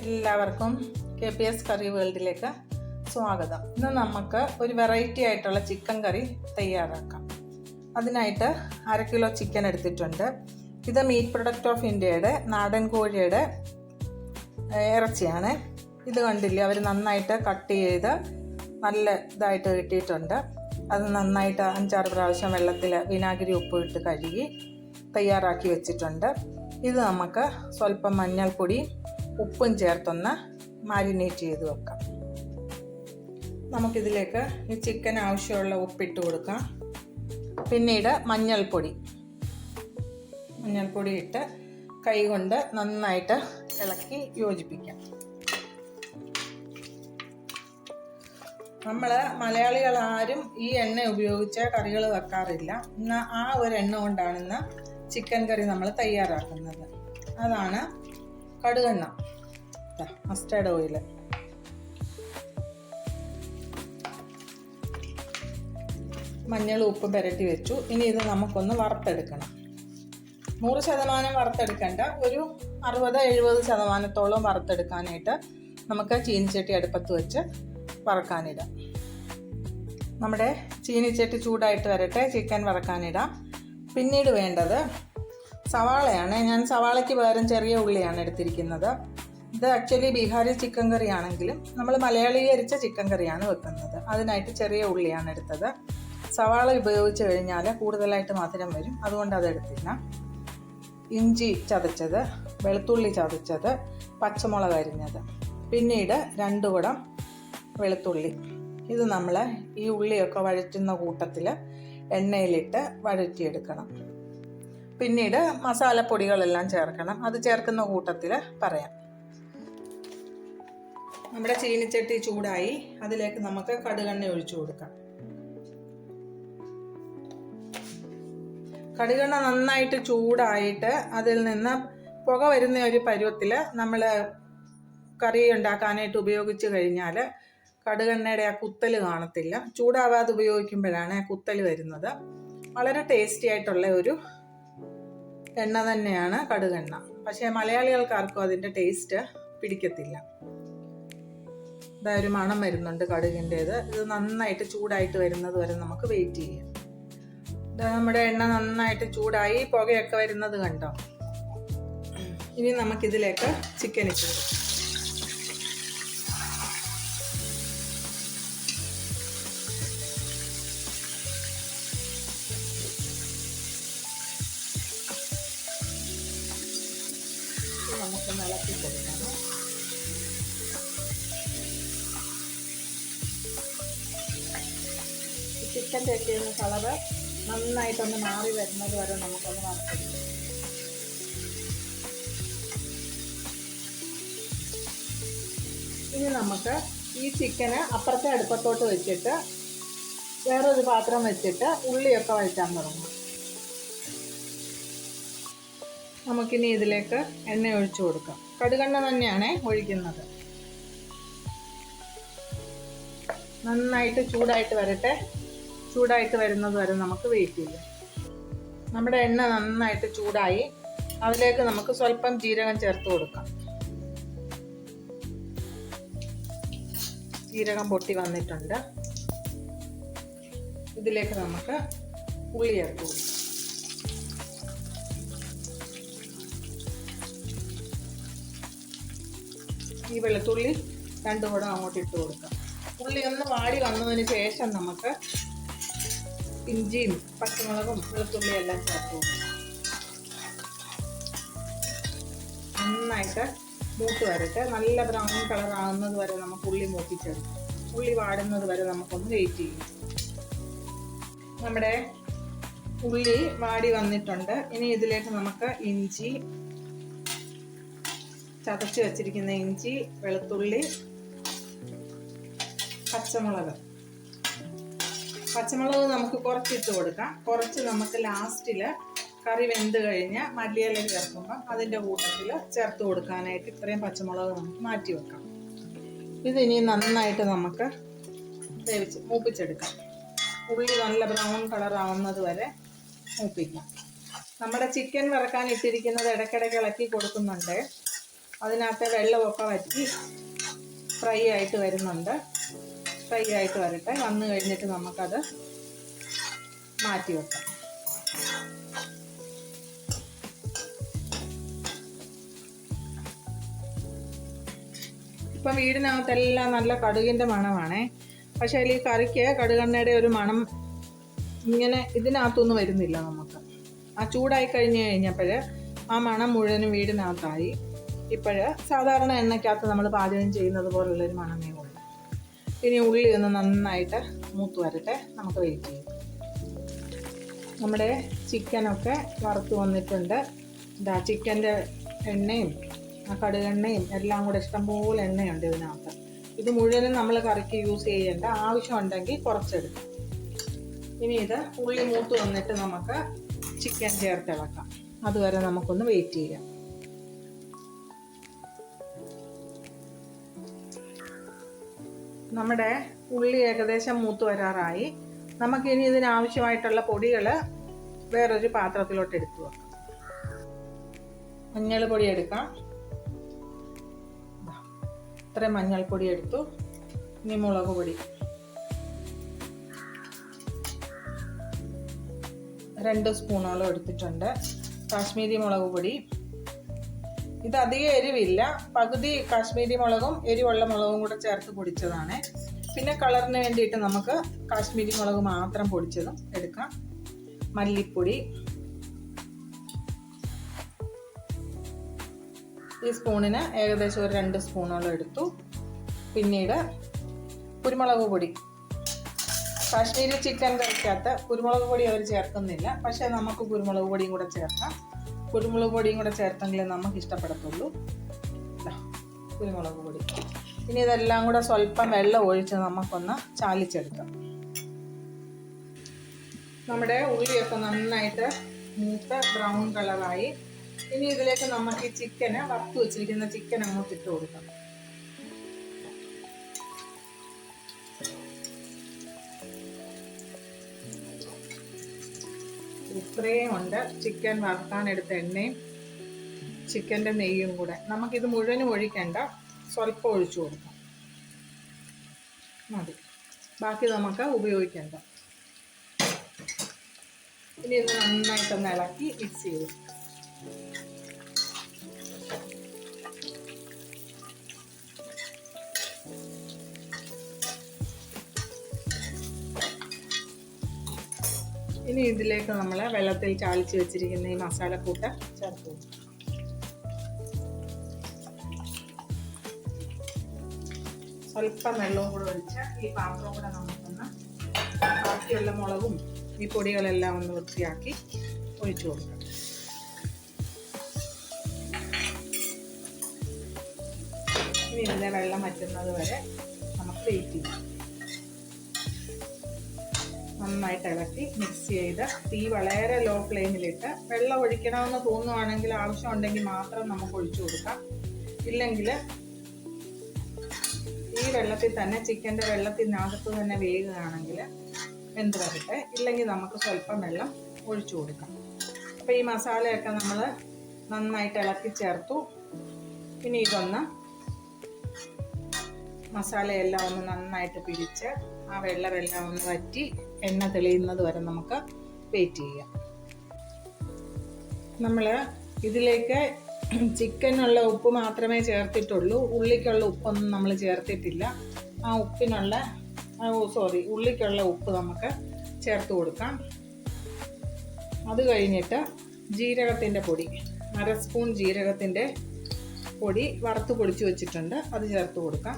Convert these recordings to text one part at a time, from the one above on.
എല്ലാവർക്കും K P S കറി വേൾഡിലേക്ക് സ്വാഗതം. ഇന്ന് നമുക്ക് ഒരു വെറൈറ്റി ആയിട്ടുള്ള ചിക്കൻ കറി തയ്യാറാക്കാം. അതിനായിട്ട് അര കിലോ ചിക്കൻ എടുത്തിട്ടുണ്ട്. ഇത് മീറ്റ് പ്രൊഡക്റ്റ് ഓഫ് ഇന്ത്യയുടെ നാടൻ കോഴിയുടെ ഇറച്ചിയാണ്. ഇത് കണ്ടില്ലേ? അവർ നന്നായിട്ട് കട്ട് ചെയ്ത് നല്ല ഇതായിട്ട് കിട്ടിയിട്ടുണ്ട്. അത് നന്നായിട്ട് അഞ്ചാറ് പ്രാവശ്യം വെള്ളത്തിൽ വിനാഗിരി ഉപ്പ് ഇട്ട് കഴുകി തയ്യാറാക്കി വെച്ചിട്ടുണ്ട്. ഇത് നമുക്ക് സ്വല്പം മഞ്ഞൾപ്പൊടി ഉപ്പും ചേർത്തൊന്ന് മാരിനേറ്റ് ചെയ്ത് വെക്കാം. നമുക്കിതിലേക്ക് ഈ ചിക്കൻ ആവശ്യമുള്ള ഉപ്പിട്ട് കൊടുക്കാം. പിന്നീട് മഞ്ഞൾപ്പൊടി. മഞ്ഞൾപ്പൊടി ഇട്ട് കൈ കൊണ്ട് നന്നായിട്ട് ഇളക്കി യോജിപ്പിക്കാം. നമ്മൾ മലയാളികൾ ആരും ഈ എണ്ണ ഉപയോഗിച്ച് കറികൾ വെക്കാറില്ല. എന്നാൽ ആ ഒരു എണ്ണ കൊണ്ടാണ് ഇന്ന് ചിക്കൻ കറി നമ്മൾ തയ്യാറാക്കുന്നത്. അതാണ് കടുകെണ്ണ. മസ്റ്റേർഡ് ഓയിൽ മഞ്ഞൾ ഉപ്പ് പുരട്ടി വെച്ചു. ഇനി ഇത് നമുക്കൊന്ന് വറുത്തെടുക്കണം. നൂറ് ശതമാനം വറുത്തെടുക്കേണ്ട. ഒരു അറുപത് എഴുപത് ശതമാനത്തോളം വറുത്തെടുക്കാനായിട്ട് നമുക്ക് ചീനിച്ചട്ടി അടുപ്പത്ത് വെച്ച് വറക്കാനിടാം. നമ്മുടെ ചീനിച്ചട്ടി ചൂടായിട്ട് വരട്ടെ ചിക്കൻ വറക്കാനിടാം. പിന്നീട് വേണ്ടത് സവാളയാണ്. ഞാൻ സവാളയ്ക്ക് പകരം ചെറിയ ഉള്ളിയാണ് എടുത്തിരിക്കുന്നത്. ഇത് ആക്ച്വലി ബീഹാരി ചിക്കൻ കറി ആണെങ്കിലും നമ്മൾ മലയാളീകരിച്ച ചിക്കൻ കറിയാണ് വെക്കുന്നത്. അതിനായിട്ട് ചെറിയ ഉള്ളിയാണ് എടുത്തത്. സവാള ഉപയോഗിച്ച് കഴിഞ്ഞാൽ കൂടുതലായിട്ട് മധുരം വരും. അതുകൊണ്ട് അതെടുത്തില്ല ഇഞ്ചി ചതച്ചത് വെളുത്തുള്ളി ചതച്ചത് പച്ചമുളക് അരിഞ്ഞത്. പിന്നീട് രണ്ട് കുടം വെളുത്തുള്ളി. ഇത് നമ്മൾ ഈ ഉള്ളിയൊക്കെ വഴറ്റുന്ന കൂട്ടത്തിൽ എണ്ണയിലിട്ട് വഴറ്റിയെടുക്കണം. പിന്നീട് മസാലപ്പൊടികളെല്ലാം ചേർക്കണം. അത് ചേർക്കുന്ന കൂട്ടത്തിൽ പറയാം. നമ്മുടെ ചീനിച്ചട്ടി ചൂടായി. അതിലേക്ക് നമുക്ക് കടുകെണ്ണ ഒഴിച്ചു കൊടുക്കാം. കടുകെണ്ണ നന്നായിട്ട് ചൂടായിട്ട് അതിൽ നിന്ന് പുക വരുന്ന ഒരു പരുവത്തിൽ നമ്മൾ കറി ഉണ്ടാക്കാനായിട്ട് ഉപയോഗിച്ച് കഴിഞ്ഞാൽ കടുകെണ്ണയുടെ ആ കുത്തൽ കാണത്തില്ല. ചൂടാവാതെ ഉപയോഗിക്കുമ്പോഴാണ് ആ കുത്തൽ വരുന്നത്. വളരെ ടേസ്റ്റി ആയിട്ടുള്ള ഒരു എണ്ണ തന്നെയാണ് കടുകെണ്ണ. പക്ഷേ മലയാളികൾക്കാർക്കും അതിന്റെ ടേസ്റ്റ് പിടിക്കത്തില്ല. ഇതായൊരു മണം വരുന്നുണ്ട് കടുകിന്റേത്. ഇത് നന്നായിട്ട് ചൂടായിട്ട് വരുന്നത് വരെ നമുക്ക് വെയിറ്റ് ചെയ്യാം. ഇത് നമ്മുടെ എണ്ണ നന്നായിട്ട് ചൂടായി പുകയൊക്കെ വരുന്നത് കണ്ടോ? ഇനി നമുക്കിതിലേക്ക് ചിക്കൻ ഇട്ട് കൊടുക്കാം. ഇളക്കി കൊടുക്കണം ചിക്കൻ ഒക്കെ ഒന്ന് കളറ് നന്നായിട്ടൊന്ന് മാറി വരുന്നത് വരെ നമുക്കൊന്ന് വറുത്തെടുക്കാം. ഇനി നമുക്ക് ഈ ചിക്കന് അപ്പുറത്തെ അടുപ്പത്തോട്ട് വെച്ചിട്ട് വേറൊരു പാത്രം വെച്ചിട്ട് ഉള്ളിയൊക്കെ വഴറ്റാൻ തുടങ്ങും. നമുക്കിനി ഇതിലേക്ക് എണ്ണ ഒഴിച്ചു കൊടുക്കാം. കടുകെണ്ണ തന്നെയാണ് ഒഴിക്കുന്നത്. നന്നായിട്ട് ചൂടായിട്ട് വരട്ടെ. ചൂടായിട്ട് വരുന്നത് വരെ നമുക്ക് വെയിറ്റ് ചെയ്യാം. നമ്മുടെ എണ്ണ നന്നായിട്ട് ചൂടായി. അതിലേക്ക് നമുക്ക് സ്വല്പം ജീരകം ചേർത്ത് കൊടുക്കാം. ജീരകം പൊട്ടി വന്നിട്ടുണ്ട്. ഇതിലേക്ക് നമുക്ക് ഉള്ളി ചേർത്ത് കൊടുക്കാം. ഈ വെളുത്തുള്ളി രണ്ടും കൂടെ അങ്ങോട്ട് ഇട്ട് കൊടുക്കാം. ഉള്ളി ഒന്ന് വാടി വന്നതിന് ശേഷം നമുക്ക് ഇഞ്ചിയും പച്ചമുളകും വെളുത്തുള്ളിയും എല്ലാം ചേർത്ത് നന്നായിട്ട് മൂത്ത് വരട്ടെ. നല്ല ബ്രൗൺ കളർ ആകുന്നത് വരെ നമുക്ക് ഉള്ളി മൂപ്പിച്ചെടുക്കാം. ഉള്ളി വാടുന്നത് വരെ നമുക്കൊന്ന് വെയിറ്റ് ചെയ്യും. നമ്മുടെ ഉള്ളി വാടി വന്നിട്ടുണ്ട്. ഇനി ഇതിലേക്ക് നമുക്ക് ഇഞ്ചി ചതച്ച് വെച്ചിരിക്കുന്ന ഇഞ്ചി വെളുത്തുള്ളി പച്ചമുളക്. പച്ചമുളക് നമുക്ക് കുറച്ചിട്ട് കൊടുക്കാം. കുറച്ച് നമുക്ക് ലാസ്റ്റിൽ കറി വെന്ത് കഴിഞ്ഞ് മല്ലിയില ചേർക്കുമ്പോൾ അതിന്റെ കൂട്ടത്തിൽ ചേർത്ത് കൊടുക്കാനായിട്ട് ഇത്രയും പച്ചമുളക് നമുക്ക് മാറ്റി വെക്കാം. ഇത് ഇനി നന്നായിട്ട് നമുക്ക് വേവിച്ച് മൂപ്പിച്ചെടുക്കാം. ഉള്ളി നല്ല ബ്രൗൺ കളർ ആവുന്നത് വരെ മൂപ്പിക്കാം. നമ്മുടെ ചിക്കൻ വറക്കാൻ ഇട്ടിരിക്കുന്നത് ഇടയ്ക്കിടയ്ക്ക് ഇളക്കി കൊടുക്കുന്നുണ്ട്. അതിനകത്തെ വെള്ളമൊക്കെ വറ്റി ഫ്രൈ ആയിട്ട് വരുന്നുണ്ട്. ഫ്രൈ ആയിട്ട് വരട്ടെ. വന്നു കഴിഞ്ഞിട്ട് നമുക്കത് മാറ്റി വെക്കാം. ഇപ്പം വീടിനകത്തെല്ലാം നല്ല കടുകിന്റെ മണമാണേ. പക്ഷേ അതിൽ ഈ കറിക്ക് കടുകെണ്ണയുടെ ഒരു മണം ഇങ്ങനെ ഇതിനകത്തൊന്നും വരുന്നില്ല നമുക്ക്. ആ ചൂടായി കഴിഞ്ഞ് കഴിഞ്ഞപ്പോൾ ആ മണം മുഴുവനും വീടിനകത്തായി. ഇപ്പോഴ് സാധാരണ എണ്ണയ്ക്കകത്ത് നമ്മൾ പാചകം ചെയ്യുന്നത് പോലുള്ളൊരു മണമേ ഉള്ളൂ. ഇനി ഉള്ളി ഒന്ന് നന്നായിട്ട് മൂത്ത് വരട്ടെ. നമുക്ക് വെയിറ്റ് ചെയ്യാം. നമ്മുടെ ചിക്കനൊക്കെ വറുത്ത് വന്നിട്ടുണ്ട്. ഇതാ ചിക്കന്റെ എണ്ണയും ആ കടുകെണ്ണയും എല്ലാം കൂടെ ഇഷ്ടംപോലെ എണ്ണയുണ്ട് ഇതിനകത്ത്. ഇത് മുഴുവനും നമ്മൾ കറിക്ക് യൂസ് ചെയ്യേണ്ട ആവശ്യമുണ്ടെങ്കിൽ കുറച്ചെടുക്കാം. ഇനി ഇത് ഉള്ളി മൂത്ത് വന്നിട്ട് നമുക്ക് ചിക്കൻ ചേർത്തിളക്കാം അതുവരെ നമുക്കൊന്ന് വെയിറ്റ് ചെയ്യാം. നമ്മുടെ ഉള്ളി ഏകദേശം മൂത്ത് വരാറായി. നമുക്കിനി ഇതിനാവശ്യമായിട്ടുള്ള പൊടികൾ വേറൊരു പാത്രത്തിലോട്ട് എടുത്തു വെക്കാം. മഞ്ഞൾപ്പൊടി പൊടി എടുക്കാം. ഇത്രയും മഞ്ഞൾപ്പൊടി എടുത്തു. ഇനി മുളക് പൊടി. രണ്ട് സ്പൂണോളം എടുത്തിട്ടുണ്ട്. കാശ്മീരി മുളക് പൊടി. ഇത് അധികം എരിവില്ല. പകുതി കാശ്മീരി മുളകും എരിവുള്ള മുളകും കൂടെ ചേർത്ത് പൊടിച്ചതാണ്. പിന്നെ കളറിന് വേണ്ടിയിട്ട് നമുക്ക് കാശ്മീരി മുളക് മാത്രം പൊടിച്ചതും എടുക്കാം. മല്ലിപ്പൊടി. ഈ സ്പൂണിന് ഏകദേശം ഒരു രണ്ട് സ്പൂണോളം എടുത്തു. പിന്നീട് കുരുമുളക് പൊടി. കാശ്മീരി ചിക്കൻ കറിക്കകത്ത് കുരുമുളക് പൊടി അവർ ചേർക്കുന്നില്ല. പക്ഷേ നമുക്ക് കുരുമുളക് പൊടിയും കൂടെ ചേർക്കാം. കുരുമുളക് പൊടിയും കൂടെ ചേർത്തെങ്കിലേ നമുക്ക് ഇഷ്ടപ്പെടത്തുള്ളൂ കുരുമുളക് പൊടി. ഇനി ഇതെല്ലാം കൂടെ സ്വല്പം വെള്ളം ഒഴിച്ച് നമുക്കൊന്ന് ചാലിച്ചെടുക്കാം. നമ്മുടെ ഉള്ളിയൊക്കെ നന്നായിട്ട് മൂത്ത ബ്രൗൺ കളറായി. ഇനി ഇതിലേക്ക് നമുക്ക് ഈ ചിക്കന് വറുത്ത് വെച്ചിരിക്കുന്ന ചിക്കൻ അങ്ങോട്ട് ഇട്ട് കൊടുക്കാം. ഇത്രയും ഉണ്ട്. ചിക്കൻ വറുക്കാൻ എടുത്ത എണ്ണയും ചിക്കന്റെ നെയ്യും കൂടെ. നമുക്കിത് മുഴുവനും ഒഴിക്കണ്ട. സ്വല്പം ഒഴിച്ചു കൊടുക്കാം. മതി. ബാക്കി നമുക്ക് ഉപയോഗിക്കണ്ട. ഇനി ഇത് നന്നായിട്ടൊന്ന് ഇളക്കി മിക്സ് ചെയ്ത്. ഇനി ഇതിലേക്ക് നമ്മൾ വെള്ളത്തിൽ ചാളിച്ച് വെച്ചിരിക്കുന്ന ഈ മസാലക്കൂട്ട് ചേർത്ത് കൊടുക്കും. സ്വല്പം വെള്ളവും കൂടെ ഒഴിച്ച് ഈ പാത്രം കൂടെ നമുക്കൊന്ന് ബാക്കിയുള്ള മുളകും ഈ പൊടികളെല്ലാം ഒന്ന് വൃത്തിയാക്കി ഒഴിച്ചു കൊടുക്കാം. ഇനി ഇതിന്റെ വെള്ളം വറ്റുന്നത് വരെ നമുക്ക് വെയിറ്റ് ചെയ്യാം. നന്നായിട്ട് ഇളക്കി മിക്സ് ചെയ്ത് തീ വളരെ ലോ ഫ്ലെയിമിലിട്ട് വെള്ളം ഒഴിക്കണമെന്ന് തോന്നുവാണെങ്കിൽ ആവശ്യമുണ്ടെങ്കിൽ മാത്രം നമുക്ക് ഒഴിച്ചു കൊടുക്കാം. ഇല്ലെങ്കിൽ ഈ വെള്ളത്തിൽ തന്നെ ചിക്കന്റെ വെള്ളത്തിനകത്ത് തന്നെ വേകുകയാണെങ്കിൽ വെന്ത് വരട്ടെ. ഇല്ലെങ്കിൽ നമുക്ക് സ്വല്പം വെള്ളം ഒഴിച്ചു കൊടുക്കാം. അപ്പോൾ ഈ മസാലയൊക്കെ നമ്മൾ നന്നായിട്ട് ഇളക്കി ചേർത്തു. പിന്നെ ഇതൊന്ന് മസാലയെല്ലാം ഒന്ന് നന്നായിട്ട് പിടിച്ച് ആ വെള്ളമെല്ലാം ഒന്ന് വറ്റി എണ്ണ തെളിയുന്നത് വരെ നമുക്ക് വെയിറ്റ് ചെയ്യാം. നമ്മൾ ഇതിലേക്ക് ചിക്കനുള്ള ഉപ്പ് മാത്രമേ ചേർത്തിട്ടുള്ളൂ. ഉള്ളിക്കുള്ള ഉപ്പൊന്നും നമ്മൾ ചേർത്തിട്ടില്ല. ആ ഉപ്പിനുള്ള സോറി ഉള്ളിക്കുള്ള ഉപ്പ് നമുക്ക് ചേർത്ത് കൊടുക്കാം. അത് കഴിഞ്ഞിട്ട് ജീരകത്തിന്റെ പൊടി അര സ്പൂൺ ജീരകത്തിന്റെ പൊടി വറുത്ത് പൊടിച്ച് വെച്ചിട്ടുണ്ട്. അത് ചേർത്ത് കൊടുക്കാം.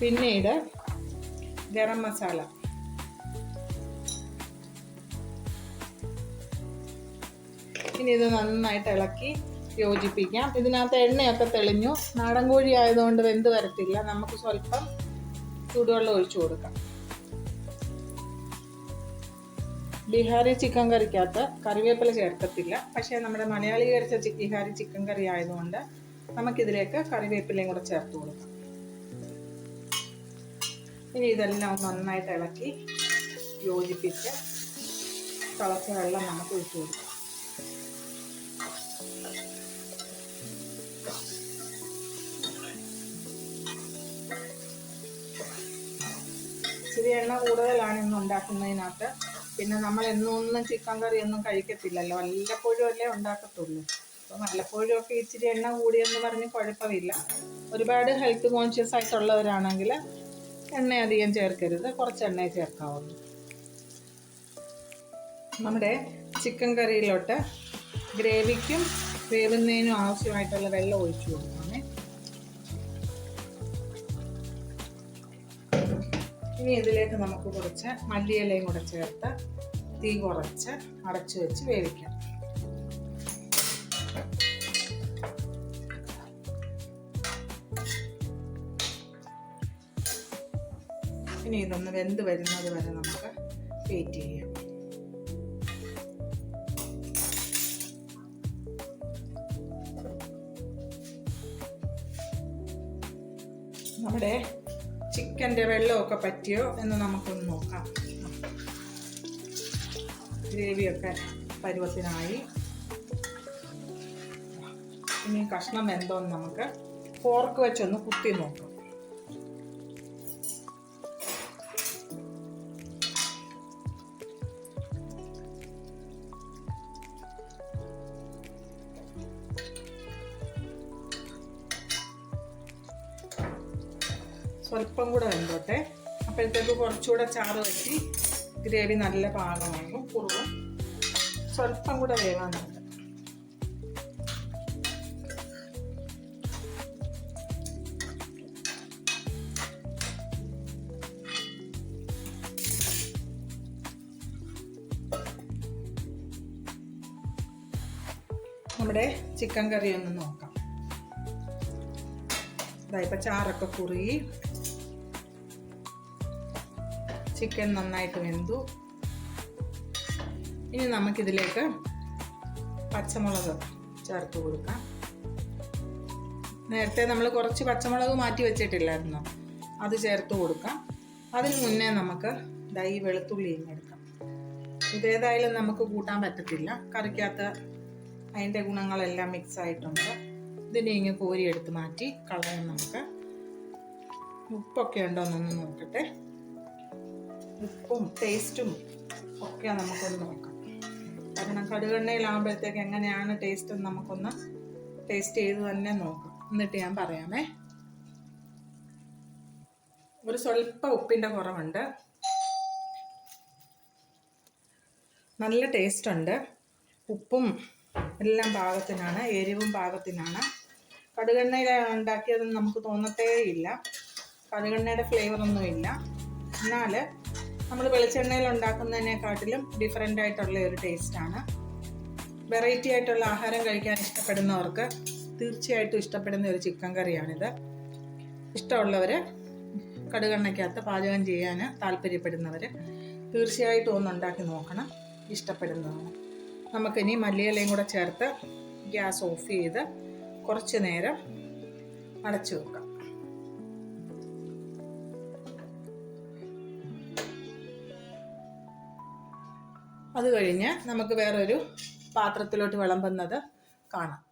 പിന്നീട് ഗരം മസാല. ഇനി ഇത് നന്നായിട്ട് ഇളക്കി യോജിപ്പിക്കാം. ഇതിനകത്ത് എണ്ണയൊക്കെ തെളിഞ്ഞു. നാടൻ കോഴി ആയതുകൊണ്ട് വെന്ത് വരത്തില്ല. നമുക്ക് സ്വല്പം ചൂടുവെള്ളം ഒഴിച്ചു കൊടുക്കാം. ബീഹാറി ചിക്കൻ കറിക്കകത്ത് കറിവേപ്പില ചേർക്കത്തില്ല. പക്ഷേ നമ്മുടെ മലയാളീകരിച്ച ചി- ചിക്കൻ കറി ആയതുകൊണ്ട് നമുക്കിതിലേക്ക് കറിവേപ്പിലയും കൂടെ ചേർത്ത് കൊടുക്കാം. ഇനി ഇതെല്ലാം നന്നായിട്ട് ഇളക്കി യോജിപ്പിച്ച് തിളച്ച വെള്ളം നമുക്ക് ഒഴിച്ചു കൊടുക്കാം. ഇച്ചിരി എണ്ണ കൂടുതലാണ് ഇന്ന് ഉണ്ടാക്കുന്നതിനകത്ത്. പിന്നെ നമ്മൾ എന്നൊന്നും ചിക്കൻ കറി ഒന്നും കഴിക്കത്തില്ലല്ലോ. വല്ലപ്പോഴും അല്ലേ ഉണ്ടാക്കത്തുള്ളൂ. അപ്പം വല്ലപ്പോഴും ഒക്കെ ഇച്ചിരി എണ്ണ കൂടിയെന്ന് പറഞ്ഞ് കുഴപ്പമില്ല. ഒരുപാട് ഹെൽത്ത് കോൺഷ്യസ് ആയിട്ടുള്ളവരാണെങ്കിൽ എണ്ണ അധികം ചേർക്കരുത്. കുറച്ച് എണ്ണയെ ചേർക്കാവുള്ളൂ. നമ്മുടെ ചിക്കൻ കറിയിലോട്ട് ഗ്രേവിക്കും വേവുന്നതിനും ആവശ്യമായിട്ടുള്ള വെള്ളം ഒഴിച്ചു കൊടുക്കണേ ഇനി ഇതിലേക്ക് നമുക്ക് കുറച്ച് മല്ലിയിലയും കൂടെ ചേർത്ത് തീ കുറച്ച് അടച്ചു വെച്ച് വേവിക്കാം. ഇനി ഇതൊന്ന് വെന്ത് വരുന്നത് വരെ നമുക്ക് വെയിറ്റ് ചെയ്യാം. നമ്മുടെ ചിക്കന്റെ വെള്ളമൊക്കെ പറ്റിയോ എന്ന് നമുക്കൊന്ന് നോക്കാം. ഗ്രേവിയൊക്കെ പരുവത്തിനായി. ഇനി കഷ്ണം എന്തോന്ന് നമുക്ക് ഫോർക്ക് വെച്ചൊന്ന് കുത്തി നോക്കാം. അപ്പോഴത്തേക്ക് കുറച്ചുകൂടെ ചാറ് വെച്ച് ഗ്രേവി നല്ല പാകമാകും കുറവ് സ്വല്പം കൂടെ വേവാനുണ്ട് നമ്മുടെ ചിക്കൻ കറി ഒന്ന് നോക്കാം. ഇതാ ഇപ്പം ചാറൊക്കെ കുറുകി ചിക്കൻ നന്നായിട്ട് വെന്തു. ഇനി നമുക്കിതിലേക്ക് പച്ചമുളക് ചേർത്ത് കൊടുക്കാം. നേരത്തെ നമ്മൾ കുറച്ച് പച്ചമുളക് മാറ്റി വെച്ചിട്ടില്ലായിരുന്നു? അത് ചേർത്ത് കൊടുക്കാം. അതിന് മുന്നേ നമുക്ക് ദൈ വെളുത്തുള്ളിയും എടുക്കാം. ഇതേതായാലും നമുക്ക് കൂട്ടാൻ പറ്റത്തില്ല. കറിക്കകത്ത് അതിന്റെ ഗുണങ്ങളെല്ലാം മിക്സ് ആയിട്ടുണ്ട്. ഇതിനെ ഇങ്ങ് കോരിയെടുത്ത് മാറ്റി കളയാൻ നമുക്ക് ഉപ്പൊക്കെ ഉണ്ടോ എന്നൊന്ന് നോക്കട്ടെ. ഉപ്പും ടേസ്റ്റും ഒക്കെ നമുക്കൊന്ന് നോക്കാം. കാരണം കടുകെണ്ണയിലാകുമ്പോഴത്തേക്ക് എങ്ങനെയാണ് ടേസ്റ്റ് എന്ന് നമുക്കൊന്ന് ടേസ്റ്റ് ചെയ്ത് തന്നെ നോക്കാം. എന്നിട്ട് ഞാൻ പറയാമേ. ഒരു സ്വല്പ ഉപ്പിന്റെ കുറവുണ്ട്. നല്ല ടേസ്റ്റ് ഉണ്ട്. ഉപ്പും എല്ലാം പാകത്തിനാണ് എരിവും പാകത്തിനാണ്. കടുകെണ്ണയിൽ ഉണ്ടാക്കിയതെന്ന് നമുക്ക് തോന്നത്തേ ഇല്ല. കടുകെണ്ണയുടെ ഫ്ലേവറൊന്നും ഇല്ല എന്നാൽ നമ്മൾ വെളിച്ചെണ്ണയിൽ ഉണ്ടാക്കുന്നതിനെക്കാട്ടിലും ഡിഫറെന്റ് ആയിട്ടുള്ള ഒരു ടേസ്റ്റാണ് വെറൈറ്റി ആയിട്ടുള്ള ആഹാരം കഴിക്കാൻ ഇഷ്ടപ്പെടുന്നവർക്ക് തീർച്ചയായിട്ടും ഇഷ്ടപ്പെടുന്ന ഒരു ചിക്കൻ കറിയാണിത്. ഇഷ്ടമുള്ളവർ കടുകെണ്ണയ്ക്കകത്ത് പാചകം ചെയ്യാൻ താല്പര്യപ്പെടുന്നവർ തീർച്ചയായിട്ടും ഒന്ന് ഉണ്ടാക്കി നോക്കണം. ഇഷ്ടപ്പെടുന്നതാണ്. നമുക്കിനി മല്ലിയിലയും കൂടെ ചേർത്ത് ഗ്യാസ് ഓഫ് ചെയ്ത് കുറച്ച് നേരം അടച്ചു വെക്കാം. അത് കഴിഞ്ഞ് നമുക്ക് വേറൊരു പാത്രത്തിലോട്ട് വിളമ്പുന്നത് കാണാം.